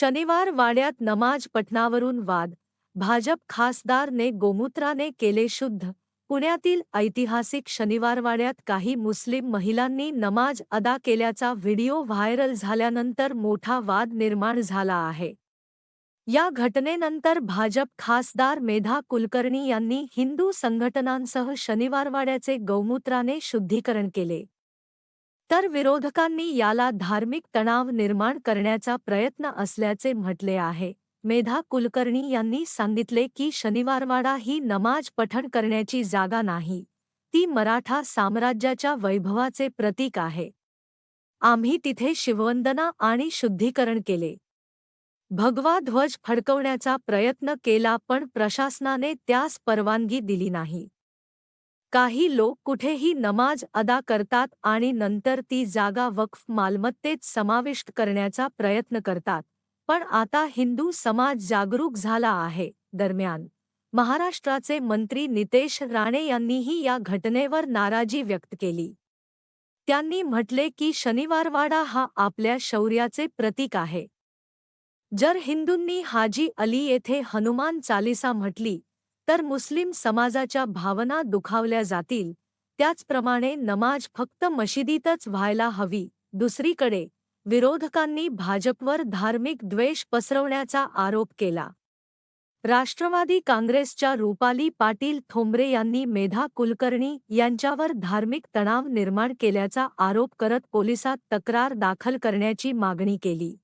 शनिवार वाड्यात नमाज पठणावरून वाद. भाजप खासदारने गोमूत्राने केले शुद्ध. पुण्यातील ऐतिहासिक शनिवारवाड्यात काही मुस्लिम महिलांनी नमाज अदा केल्याचा व्हिडिओ व्हायरल झाल्यानंतर मोठा वाद निर्माण झाला आहे. या घटनेनंतर भाजप खासदार मेधा कुलकर्णी यांनी हिंदू संघटनांसह शनिवारवाड्याचे गौमूत्राने शुद्धीकरण केले. तर विरोधकांनी याला धार्मिक तणाव निर्माण करण्याचा प्रयत्न असल्याचे म्हटले आहे. मेधा कुलकर्णी यांनी सांगितले की शनिवारवाडा ही नमाज पठण करण्याची जागा नाही. ती मराठा साम्राज्याच्या वैभवाचे प्रतीक आहे. आम्ही तिथे शिववंदना आणि शुद्धीकरण केले. भगवा ध्वज फडकवण्याचा प्रयत्न केला पण प्रशासनाने त्यास परवानगी दिली नाही. काही लोक कुठेही नमाज अदा करतात आणि नंतर ती जागा वक्फ मालमत्तेत समाविष्ट करण्याचा प्रयत्न करतात. पण आता हिंदू समाज जागरूक झाला आहे. दरम्यान महाराष्ट्राचे मंत्री नितेश राणे यांनीही या घटनेवर नाराजी व्यक्त केली. त्यांनी म्हटले की शनिवारवाडा हा आपल्या शौर्याचे प्रतीक आहे. जर हिंदूंनी हाजी अली येथे हनुमान चालिसा म्हटली तर मुस्लिम समाजाच्या भावना दुखावल्या जातील. त्याचप्रमाणे नमाज फक्त मशिदीतच व्हायला हवी. दुसरीकडे विरोधकांनी भाजपवर धार्मिक द्वेष पसरवण्याचा आरोप केला. राष्ट्रवादी काँग्रेसच्या रुपाली पाटील थोंबरे यांनी मेधा कुलकर्णी यांच्यावर धार्मिक तणाव निर्माण केल्याचा आरोप करत पोलिसात तक्रार दाखल करण्याची मागणी केली.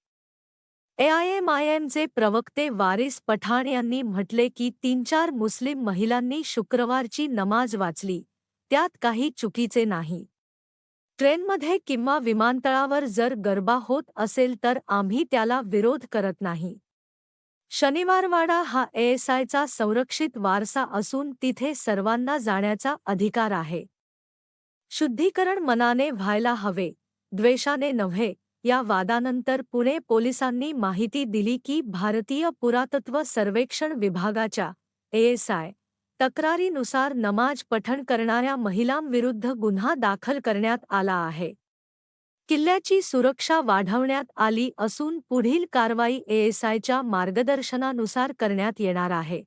एआयएमआयएमचे प्रवक्ते वारिस पठाण यांनी म्हटले की तीन चार मुस्लिम महिलांनी शुक्रवारची नमाज वाचली. त्यात काही चुकीचे नाही. ट्रेनमध्ये किंवा विमानतळावर जर गरबा होत असेल तर आम्ही त्याला विरोध करत नाही. शनिवारवाडा हा एएसआयचा संरक्षित वारसा असून तिथे सर्वांना जाण्याचा अधिकार आहे. शुद्धीकरण मनाने व्हायला हवे. द्वेषाने नव्हे. या वादानंतर पुणे पोलिसांनी माहिती दिली की भारतीय पुरातत्व सर्वेक्षण विभागाच्या एएसआय तक्रारीनुसार नमाज पठण करणाऱ्या महिलांविरुद्ध गुन्हा दाखल करण्यात आला आहे. किल्ल्याची सुरक्षा वाढवण्यात आली असून पुढील कारवाई एएसआयच्या मार्गदर्शनानुसार करण्यात येणार आहे.